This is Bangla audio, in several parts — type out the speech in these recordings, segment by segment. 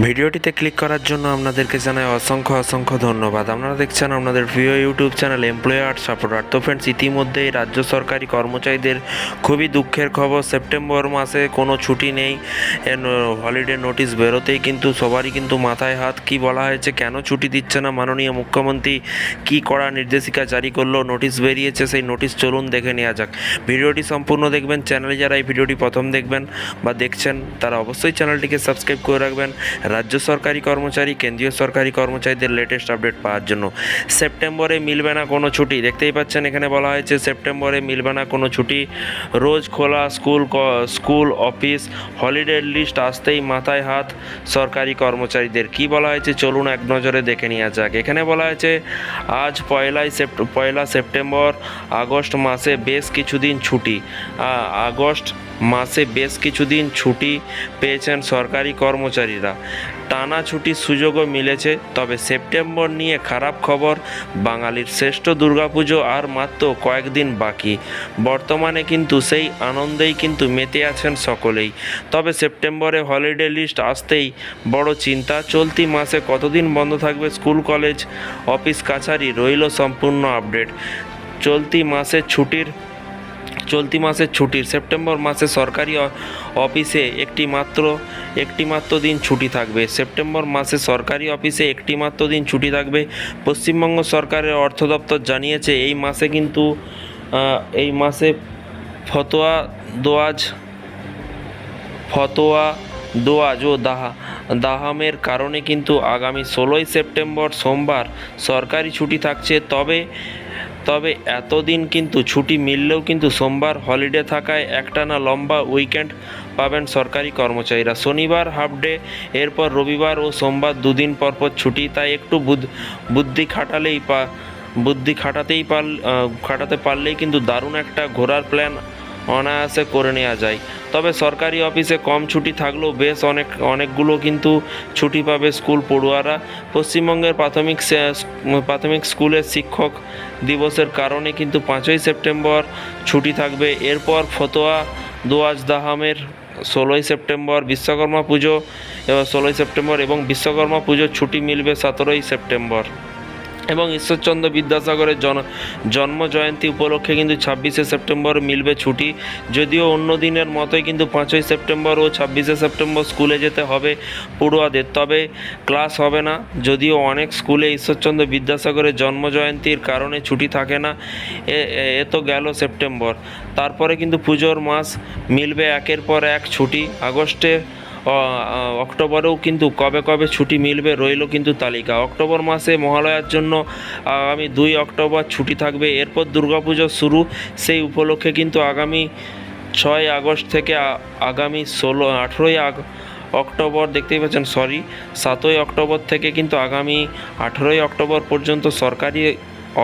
ভিডিওটিতে ক্লিক করার জন্য আপনাদেরকে জানাই অসংখ্য অসংখ্য ধন্যবাদ। আপনারা দেখছেন আপনাদের প্রিয় ইউটিউব চ্যানেল এমপ্লয়ার সাপোর্টার তো ফ্রেন্ডস ইতিমধ্যেই রাজ্য সরকারি কর্মচারীদের খুবই দুঃখের খবর, সেপ্টেম্বর মাসে কোনো ছুটি নেই। হলিডে নোটিশ বেরোতেই কিন্তু সবারই কিন্তু মাথায় হাত। কি বলা হয়েছে, কেন ছুটি দিচ্ছে না? মাননীয় মুখ্যমন্ত্রী কি করা নির্দেশিকা জারি করল? নোটিশ বেরিয়েছে, সেই নোটিশ চলুন দেখে নেওয়া যাক। ভিডিওটি সম্পূর্ণ দেখবেন। চ্যানেলে যারা এই ভিডিওটি প্রথম দেখবেন বা দেখছেন, তারা অবশ্যই চ্যানেলটিকে সাবস্ক্রাইব করে রাখবেন। রাজ্য সরকারি কর্মচারী, কেন্দ্রীয় সরকারি কর্মচারীদের লেটেস্ট আপডেট পাওয়ার জন্য। সেপ্টেম্বরে মিলবে না কোনো ছুটি। দেখতেই পাচ্ছেন, এখানে বলা হয়েছে সেপ্টেম্বরে মিলবে না কোনো ছুটি। রোজ খোলা school school, office holiday list আসতেই মাথায় হাত সরকারি কর্মচারীদের। কি বলা হয়েছে চলুন এক নজরে দেখে নেওয়া যাক। এখানে বলা হয়েছে, আজ পয়লাই সেপ্ট, পয়লা সেপ্টেম্বর আগস্ট মাসে বেশ কিছুদিন ছুটি। আগস্ট মাসে বেশ কিছুদিন ছুটি পেয়েছেন সরকারি কর্মচারীরা। টানা ছুটির সুযোগও মিলেছে, তবে সেপ্টেম্বর নিয়ে খারাপ খবর। বাঙালির শ্রেষ্ঠ দুর্গাপুজো আর মাত্র কয়েকদিন বাকি। বর্তমানে কিন্তু সেই আনন্দেই কিন্তু মেতে আছেন সকলেই। তবে সেপ্টেম্বরে হলিডে লিস্ট আসতেই বড় চিন্তা। চলতি মাসে কতদিন বন্ধ থাকবে স্কুল, কলেজ, অফিস, কাছারি রইল সম্পূর্ণ আপডেট। চলতি মাসে ছুটির চলতি মাসের ছুটির সেপ্টেম্বর মাসে সরকারি অফিসে একটি মাত্র একটি মাত্র দিন ছুটি থাকবে। সেপ্টেম্বর মাসে সরকারি অফিসে একটি মাত্র দিন ছুটি থাকবে। পশ্চিমবঙ্গ সরকারের অর্থ দপ্তর জানিয়েছে, এই মাসে কিন্তু এই মাসে ফতোয়া দোয়াজ ফতোয়া দোয়াজ ও দাহা, দাহামের কারণে কিন্তু আগামী ষোলোই সেপ্টেম্বর সোমবার সরকারি ছুটি থাকছে। তবে তবে এতদিন কিন্তু ছুটি মিললেও কিন্তু সোমবার হলিডে থাকায় একটানা লম্বা উইকেন্ড পাবেন সরকারি কর্মচারীরা। শনিবার হাফ ডে, এরপর রবিবার ও সোমবার দুদিন পর পর ছুটি, তাই একটু বুদ্ধি খাটালেই পা, বুদ্ধি খাটাতেই পার খাটাতে পারলেই কিন্তু দারুণ একটা ঘোরার প্ল্যান অনায়াসে করে নেওয়া যায়। তবে সরকারি অফিসে কম ছুটি থাকলেও বেশ অনেক, অনেকগুলো কিন্তু ছুটি পাবে স্কুল পড়ুয়ারা। পশ্চিমবঙ্গের প্রাথমিক প্রাথমিক স্কুলের শিক্ষক দিবসের কারণে কিন্তু পাঁচই সেপ্টেম্বর ছুটি থাকবে। এরপর ফতোয়া, দোয়াজ দাহামের ষোলোই সেপ্টেম্বর বিশ্বকর্মা পুজো ষোলোই সেপ্টেম্বর এবং বিশ্বকর্মা পুজোর ছুটি মিলবে সতেরোই সেপ্টেম্বর। এবং ঈশ্বরচন্দ্র বিদ্যাসাগরের জন জন্ম জয়ন্তী উপলক্ষে কিন্তু ছাব্বিশে সেপ্টেম্বর মিলবে ছুটি। যদিও অন্য দিনের মতোই কিন্তু পাঁচই সেপ্টেম্বর ও ছাব্বিশে সেপ্টেম্বর স্কুলে যেতে হবে পড়ুয়াদের। তবে ক্লাস হবে না। যদিও অনেক স্কুলে ঈশ্বরচন্দ্র বিদ্যাসাগরের জন্ম জয়ন্তীর কারণে ছুটি থাকে না। এ তো গেল সেপ্টেম্বর। তারপরে কিন্তু পুজোর মাস মিলবে একের পর এক ছুটি। আগস্টে অক্টোবরেও কিন্তু কবে কবে ছুটি মিলবে রইল কিন্তু তালিকা। অক্টোবর মাসে মহালয়ার জন্য আগামী দুই অক্টোবর ছুটি থাকবে। এরপর দুর্গাপুজো শুরু। সেই উপলক্ষে কিন্তু আগামী ছয় আগস্ট থেকে আগামী ষোলো, আঠেরোই আগ, অক্টোবর দেখতেই পাচ্ছেন সরি সাতই অক্টোবর থেকে কিন্তু আগামী আঠেরোই অক্টোবর পর্যন্ত সরকারি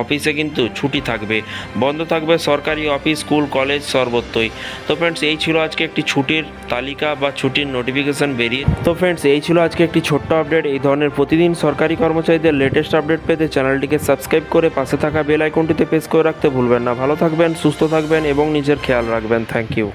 অফিসে কিন্তু ছুটি থাকবে। বন্ধ থাকবে সরকারি অফিস, স্কুল, কলেজ সর্বত্রই। তো ফ্রেন্ডস এই ছিল আজকে একটি ছুটির তালিকা বা ছুটির নোটিফিকেশান বেরিয়ে। তো ফ্রেন্ডস এই ছিল আজকে একটি ছোট্ট আপডেট এই ধরনের প্রতিদিন সরকারি কর্মচারীদের লেটেস্ট আপডেট পেতে চ্যানেলটিকে সাবস্ক্রাইব করে পাশে থাকা বেল আইকনটিতে প্রেস করে রাখতে ভুলবেন না। ভালো থাকবেন, সুস্থ থাকবেন এবং নিজের খেয়াল রাখবেন। Thank you